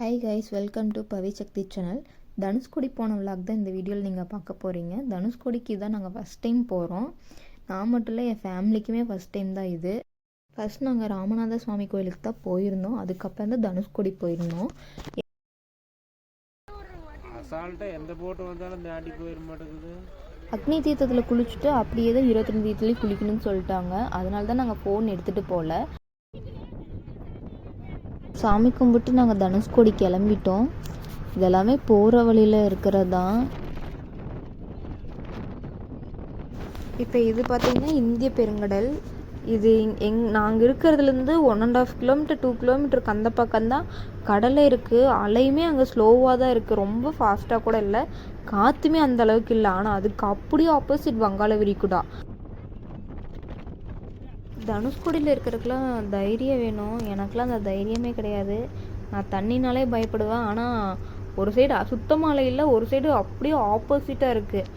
Hi guys welcome to Pavi Sakthi channel Dhanushkodi போன vlog தான் இந்த வீடியோவில் நீங்கள் பார்க்க போகிறீங்க தனுஷ்கோடிக்கு தான் நாங்கள் ஃபஸ்ட் டைம் போகிறோம் நான் மட்டும் இல்லை என் ஃபேமிலிக்குமே ஃபஸ்ட் டைம் தான் இது. ஃபஸ்ட் நாங்கள் ராமநாத சுவாமி கோயிலுக்கு தான் போயிருந்தோம். அதுக்கப்புறம் தான் தனுஷ்கோடி போயிருந்தோம். அசால்ட்டாக எந்த போட்டு வந்தாலும் தாண்டி போயிட மாட்டேங்குது. அக்னி தீர்த்தத்தில் குளிச்சுட்டு அப்படியே தான் இருபத்தி தீர்த்தத்துலேயும் குளிக்கணும்னு சொல்லிட்டாங்க. அதனால தான் நாங்கள் ஃபோன் எடுத்துகிட்டு போகல சாமி கும்பிட்டு நாங்கள் தனுஷ்கோடி கிளம்பிட்டோம். இதெல்லாமே போகிற வழியில் இருக்கிறது? தான் இப்போ இது பார்த்திங்கன்னா இந்திய பெருங்கடல். இது எங் நாங்கள் இருக்கிறதுலேருந்து one and half kilometre two கிலோமீட்டருக்கு அந்த பக்கம்தான் கடலை இருக்குது அலையுமே அங்கே ஸ்லோவாக தான் இருக்குது ரொம்ப ஃபாஸ்ட்டாக கூட இல்லை. காற்றுமே அந்த அளவுக்கு இல்லை. ஆனால் அதுக்கு அப்படியே ஆப்போசிட் வங்காள விரிகுடா. தனுஷ்கோடியில் இருக்கிறதுக்குலாம் தைரியம் வேணும். எனக்கெலாம் அந்த தைரியமே கிடையாது. நான் தண்ணினாலே பயப்படுவேன். ஆனால் ஒரு சைடு சுத்தமாக இல்லை ஒரு சைடு அப்படியே ஆப்போசிட்டாக இருக்குது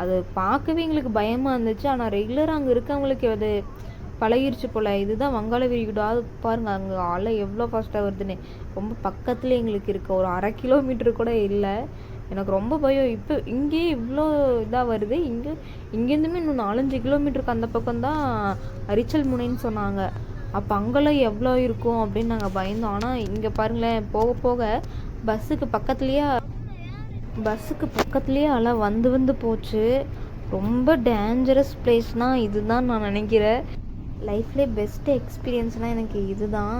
அது பார்க்கவே எங்களுக்கு பயமாக இருந்துச்சு. ஆனால் ரெகுலராக அங்கே இருக்கவங்களுக்கு அது பழகிருச்சு போல். இதுதான் வங்காள விரிகுடா அது பாருங்கள் அங்கே அலை எவ்வளோ ஃபாஸ்ட்டாக வருதுன்னு. ரொம்ப பக்கத்துல எங்களுக்கு இருக்க. ஒரு அரை கிலோமீட்டர் கூட இல்லை. எனக்கு ரொம்ப பயம். இப்போ இங்கேயே இவ்வளோ இதாக வருது. இங்கே இங்கேருந்துமே இன்னும் நாலஞ்சு கிலோமீட்டருக்கு அந்த பக்கம் தான் அரிச்சல் முனைன்னு சொன்னாங்க. அப்போ அங்கெல்லாம் எவ்வளோ இருக்கும் அப்படின்னு நாங்கள் பயந்தோம். ஆனால் இங்கே பாருங்களேன் போக போக பஸ்ஸுக்கு பக்கத்துலேயே பஸ்ஸுக்கு பக்கத்துலேயே அலை வந்து வந்து போச்சு. ரொம்ப டேஞ்சரஸ் பிளேஸ்னால் இதுதான் நான் நினைக்கிறேன். லைஃப்லேயே பெஸ்ட் எக்ஸ்பீரியன்ஸ்னால் எனக்கு இதுதான்.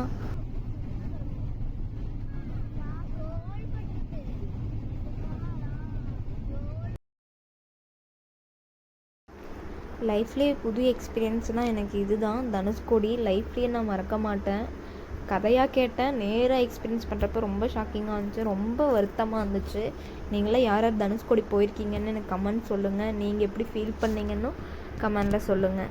லைஃப்லேயே புது எக்ஸ்பீரியன்ஸ்னால் எனக்கு இதுதான். தனுஷ்கோடி லைஃப்லேயே நான் மறக்க மாட்டேன். கதையாக கேட்டேன் நேராக எக்ஸ்பீரியன்ஸ் பண்ணுறப்ப ரொம்ப ஷாக்கிங்காக இருந்துச்சு ரொம்ப வருத்தமாக இருந்துச்சு. நீங்களே யார் யார் தனுஷ்கோடி போயிருக்கீங்கன்னு எனக்கு கமெண்ட் சொல்லுங்கள் நீங்கள் எப்படி ஃபீல் பண்ணீங்கன்னு கமெண்டில் சொல்லுங்கள்